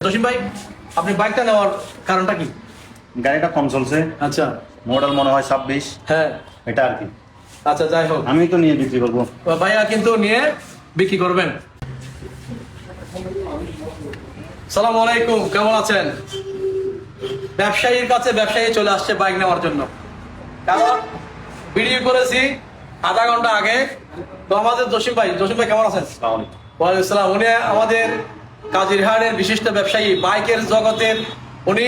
জসিম ভাই আপনি বাইকটা নেওয়ার কারণটা কি? গাড়িটা কম চলছে। আচ্ছা। মডেল মনে হয় ছাব্বিশ। হ্যাঁ। এটা আর কি। আচ্ছা যাই হোক। আমি তো নিয়ে বিক্রি করব। ভাইয়া কিন্তু নিয়ে বিক্রি করবেন। সালাম আলাইকুম কেমন আছেন? ব্যবসায়ীর কাছে ব্যবসায়ী চলে আসছে বাইক নেওয়ার জন্য। কারণ ভিডিও করেছি আধা ঘণ্টা আগে। তো আমাদের জসিম ভাই জসিম ভাই কেমন আছেন? ওয়ালাইকুম আসসালাম উনি আমাদের কাজিরহাটের বিশিষ্ট ব্যবসায়ী বাইকের জগতের উনি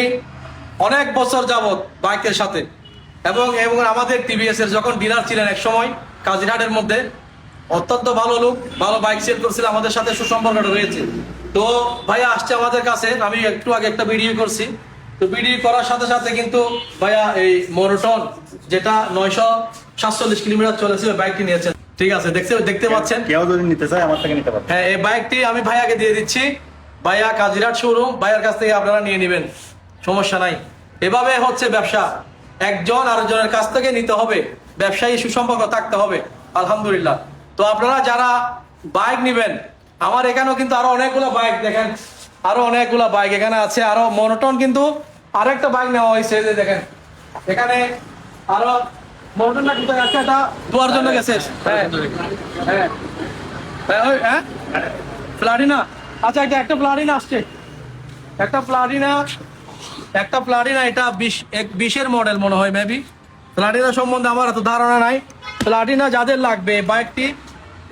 অনেক বছর যাবত বাইকের সাথে। এবং এবং আমাদের টিভিএস এর যখন ডিলার ছিলেন এক সময় কাজিরহাটের মধ্যে অত্যন্ত ভালো লোক, ভালো বাইক সেল করছিল, আমাদের সাথে সুসম্পর্কটা রয়েছে। তো ভাইয়া আসছে আমাদের কাছে, আমি একটু আগে একটা ভিডিও করছি। তো ভিডিও করার সাথে সাথে কিন্তু ভাইয়া এই মোনোটন যেটা নয়শো সাতচল্লিশ কিলোমিটার চলেছিল, বাইকটি নিয়েছেন। ঠিক আছে দেখতে দেখতে পাচ্ছেন? কেউ যদি নিতে চায় আমার থেকে নিতে পারবে। হ্যাঁ এই বাইকটি আমি ভাইয়াকে দিয়ে দিচ্ছি। ভাইয়া কাজিরাট শোরুম ভাইয়ার কাছ থেকে আপনারা নিয়ে নেবেন। সমস্যা নাই। এভাবে হচ্ছে ব্যবসা। একজন আরেকজনের কাছ থেকে নিতে হবে। ব্যবসায়ী সুসম্পর্ক থাকতে হবে। আলহামদুলিল্লাহ। তো আপনারা যারা বাইক নেবেন আমার এখানেও কিন্তু আরও অনেকগুলো বাইক দেখেন। আরও অনেকগুলো বাইক এখানে আছে। আরও মনোটন কিন্তু আরেকটা বাইক নেওয়া হয়েছে দেখেন। এখানে আরও মনোটনটা কোথায় আছে? এটা দুয়ার জন্য গেছে। হ্যাঁ। হ্যাঁ। হ্যাঁ, হ্যাঁ? প্লাটিনা। আচ্ছা এটা একটা প্লাটিনা আসছে। একটা প্লাটিনা একটা প্লাটিনা এটা বিশ এক বিশের মডেল মনে হয় মেবি প্লাটিনা সম্বন্ধে আমার এত ধারণা নাই। প্লাটিনা যাদের লাগবে বাইকটি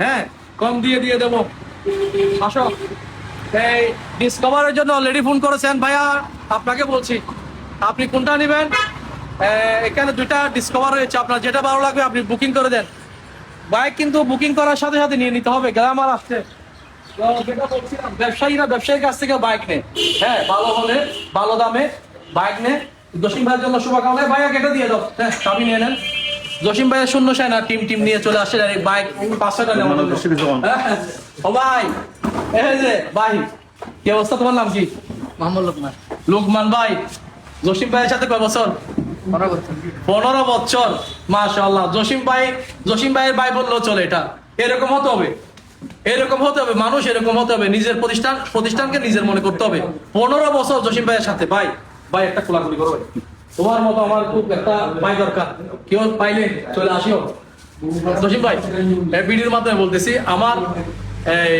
হ্যাঁ কম দিয়ে দিয়ে দেবো। আসো। এই ডিসকভারের জন্য অলরেডি ফোন করেছেন। ভাইয়া আপনাকে বলছি। আপনি কোনটা নেবেন? এখানে দুইটা ডিসকভার রয়েছে। আপনার যেটা ভালো লাগবে আপনি বুকিং করে দেন। বাইক কিন্তু বুকিং করার সাথে সাথে নিয়ে নিতে হবে। গ্রামার আসছে। তো যেটা বলছিলাম, ব্যবসায়ীরা ব্যবসায়ীর কাছ থেকে বাইক নেয়। হ্যাঁ ভালো হলে ভালো দামে বাইক নে জসিম ভাইয়ের জন্য শুভকামনা ভাইয়া কেটে দিয়ে দাও। হ্যাঁ চাবি নিয়ে নেন। জসিম ভাইয়ের শূন্য সেনা টিম টিম নিয়ে চলে আসছে ডাইরেক্ট বাইক পাঁচশো টাকা কম। হ্যাঁ, ও ভাই এই যে ভাই কি অবস্থা? তোমার নাম কি? মোহাম্মদ লোকমান। লোকমান ভাই জসিম ভাইয়ের সাথে কয় বছর? পনেরো বছর। মাশাল্লাহ জসিম ভাই, জসিম ভাইয়ের ভাই বললেও চলে এটা। এরকম হতে হবে। এরকম হতে হবে। মানুষ এরকম হতে হবে। নিজের প্রতিষ্ঠান, প্রতিষ্ঠানকে নিজের মনে করতে হবে। পনেরো বছর জসিম ভাইয়ের সাথে। ভাই ভাই, একটা খোলাখুলি করো তোমার মতো আমার খুব একটা ভাই দরকার। কেউ পাইলে চলে আসিও। জসিম ভাই ভিডিওর মাধ্যমে বলতেছি, আমার এই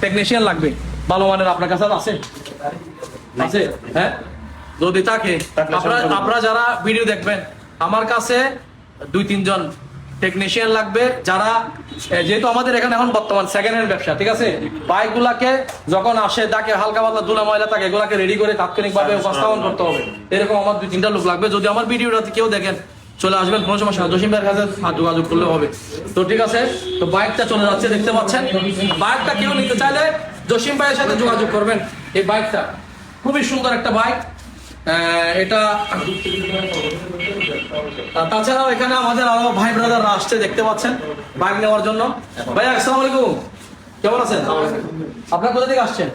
টেকনিশিয়ান লাগবে। ভালো মানের আপনার কাছে আছে? আছে? হ্যাঁ? যদি থাকে আপনারা যারা ভিডিও দেখবেন আমার কাছে দুই তিনজন টেকনিশিয়ান লাগবে যারা যেহেতু আমাদের এখানে এখন বর্তমান সেকেন্ড হ্যান্ড ব্যবসা ঠিক আছে? বাইক গুলাকে যখন আসে তাকে হালকা পাতলা দুলা ময়লা থাকে এগুলাকে রেডি করে তাৎক্ষণিক ভাবে উপস্থাপন করতে হবে। এরকম আমার দুই তিনটা লোক লাগবে। যদি আমার ভিডিওটাতে কেউ দেখেন চলে আসবেন কোনো সমস্যা জসিম ভাইয়ের কাছে যোগাযোগ করলে হবে। তো ঠিক আছে তো বাইকটা চলে যাচ্ছে দেখতে পাচ্ছেন? বাইকটা কেউ নিতে চাইলে জসিম ভাইয়ের সাথে যোগাযোগ করবেন। এই বাইকটা খুবই সুন্দর একটা বাইক। এটা তাছাড়াও এখানে আমাদের আরও ভাই ব্রাদাররা আসছে দেখতে পাচ্ছেন বাইক নেওয়ার জন্য। ভাই আসসালামু আলাইকুম। কেমন আছেন? আপনার কোথা থেকে আসছেন?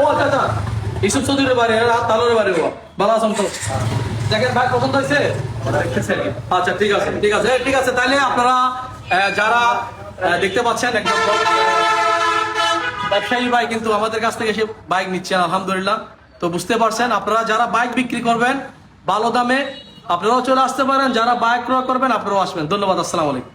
ও আচ্ছা আচ্ছা। ইসুফ চৌধুরীর বাড়ি বাড়ি ভালো আছেন তো? দেখেন ভাই পছন্দ হয়েছে? আচ্ছা ঠিক আছে ঠিক আছে। ঠিক আছে তাহলে আপনারা যারা দেখতে পাচ্ছেন একদম ব্যবসায়ী ভাই কিন্তু আমাদের কাছ থেকে সে বাইক নিচ্ছেন আলহামদুলিল্লাহ। তো বুঝতে পারছেন, আপনারা যারা বাইক বিক্রি করবেন, ভালো দামে আপনারাও চলে আসতে পারেন, যারা বাইক ক্রয় করবেন, আপনারাও আসবেন। ধন্যবাদ, আসসালামু আলাইকুম।